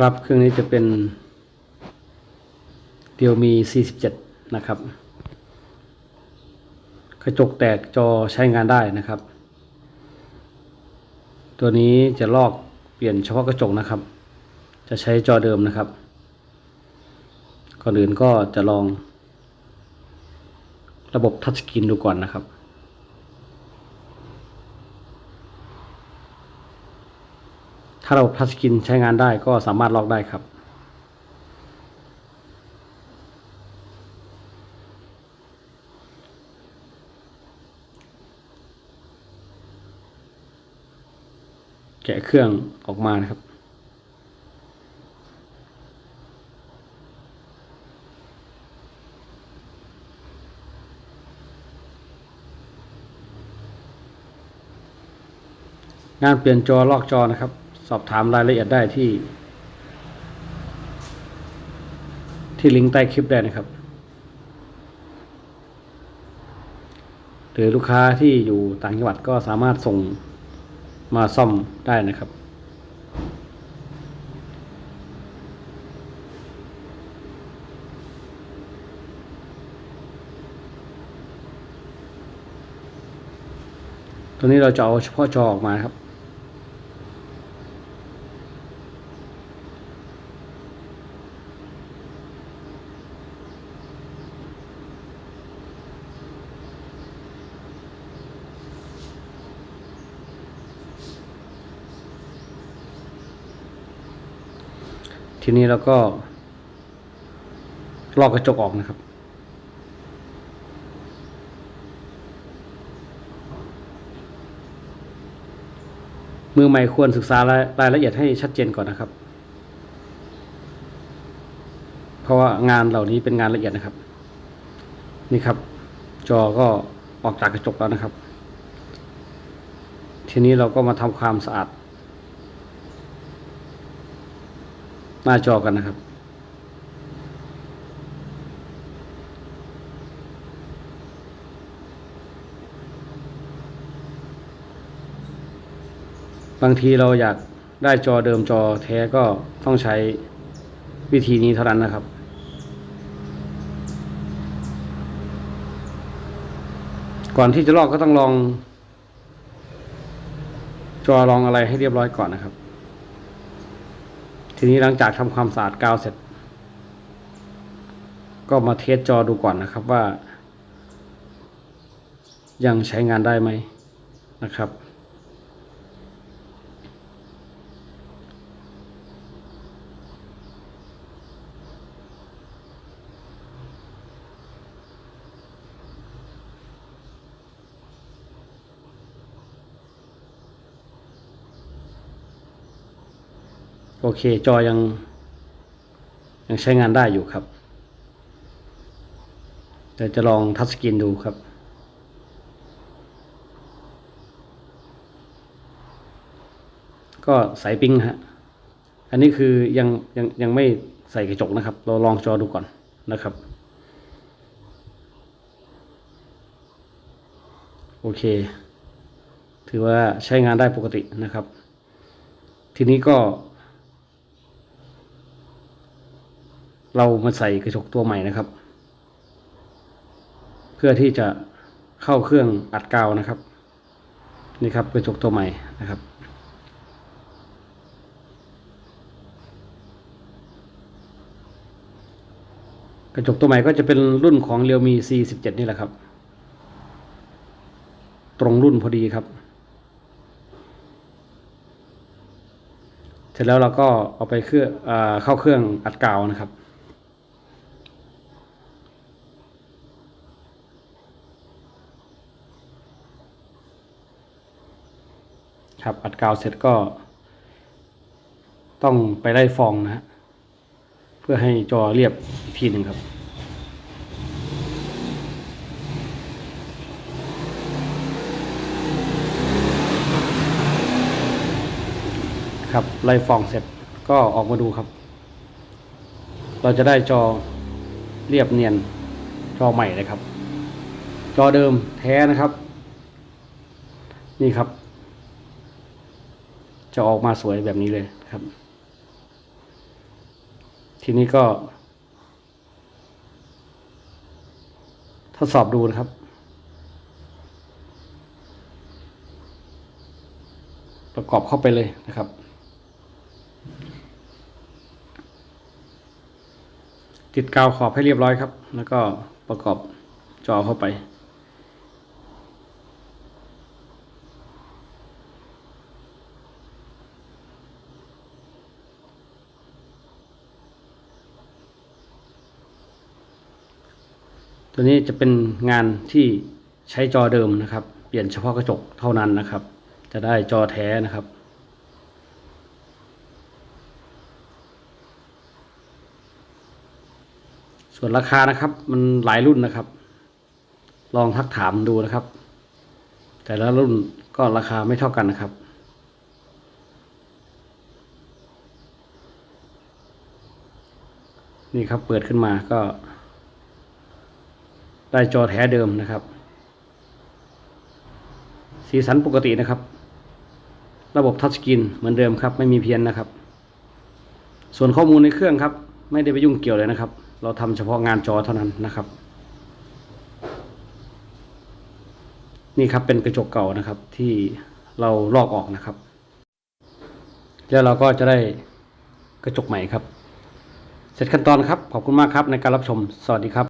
ครับเครื่องนี้จะเป็น Realme C17 นะครับ กระจกแตกจอใช้งานได้นะครับ ตัวนี้จะลอกเปลี่ยนเฉพาะกระจกนะครับ จะใช้จอเดิมนะครับ ก่อนอื่นก็จะลองระบบทัชสกรีนดูก่อนนะครับ ถ้าเระบบทัสกรีนใช้งานได้ก็สามารถล็อกได้ครับ แกะเครื่องออกมานะครับงานเปลี่ยนจอลอกจอนะครับ สอบถามรายละเอียดได้ที่ ที่ลิงก์ใต้คลิปได้นะครับ หรือลูกค้าที่อยู่ต่างจังหวัดก็สามารถส่งมาซ่อมได้นะครับตัวนี้เราจะเอาเฉพาะจอออกมาครับ ทีนี้เราก็ลอกกระจกออกนะครับ มือใหม่ควรศึกษารายรายละเอียดให้ชัดเจนก่อนนะครับ เพราะว่างานเหล่านี้เป็นงานละเอียดนะครับ นี่ครับ จอก็ออกจากกระจกแล้วนะครับ ทีนี้เราก็มาทำความสะอาด หน้าจอกันนะครับ บางทีเราอยากได้จอเดิมจอแท้ก็ต้องใช้วิธีนี้เท่านั้นนะครับก่อนที่จะลอกก็ต้องลองจอลองอะไรให้เรียบร้อยก่อนนะครับ ทีนี้หลังจากทำความสะอาดกาวเสร็จ ก็มาเทสจอดูก่อนนะครับว่า ยังใช้งานได้ไหมนะครับ โอเค จอยังยังใช้งานได้อยู่ครับเดี๋ยวจะลองทัชสกรีนดูครับ ก็สายปิ้งฮะ อันนี้คือยังยังยังไม่ใส่กระจกนะครับ เราลองจอดูก่อนนะครับ โอเค ถือว่าใช้งานได้ปกตินะครับ ทีนี้ก็ เรามาใส่กระจกตัวใหม่นะครับ เพื่อที่จะเข้าเครื่องอัดกาวนะครับ นี่ครับกระจกตัวใหม่นะครับ กระจกตัวใหม่ก็จะเป็นรุ่นของ Realme C17 นี่แหละครับ ตรงรุ่นพอดีครับ เสร็จแล้วเราก็เอาไปเครื่องอเข้าเครื่องอัดกาวนะครับ ครับ อัดกาวเสร็จก็ ต้องไปไล่ฟองนะฮะเพื่อให้จอเรียบอีกทีหนึ่งครับครับไล่ฟองเสร็จก็ออกมาดูครับ เราจะได้จอเรียบเนียนจอใหม่เลยครับ จอเดิมแท้นะครับ นี่ครับ จะออกมาสวยแบบนี้เลยครับ ทีนี้ก็ ทดสอบดูนะครับ ประกอบเข้าไปเลยนะครับติดกาวขอบให้เรียบร้อยครับ แล้วก็ประกอบจอเข้าไป ตัวนี้จะเป็นงานที่ใช้จอเดิมนะครับ เปลี่ยนเฉพาะกระจกเท่านั้นนะครับ จะได้จอแท้นะครับ ส่วนราคานะครับมันหลายรุ่นนะครับ ลองทักถามดูนะครับ แต่ละรุ่นก็ราคาไม่เท่ากันนะครับนี่ครับเปิดขึ้นมาก็ ได้จอแท้เดิมนะครับ สีสันปกตินะครับ ระบบทัชสกรีนเหมือนเดิมครับ ไม่มีเพี้ยนนะครับ ส่วนข้อมูลในเครื่องครับ ไม่ได้ไปยุ่งเกี่ยวเลยนะครับ เราทำเฉพาะงานจอเท่านั้นนะครับ นี่ครับเป็นกระจกเก่านะครับที่เราลอกออกนะครับ แล้วเราก็จะได้กระจกใหม่ครับ เสร็จขั้นตอนครับ ขอบคุณมากครับในการรับชม สวัสดีครับ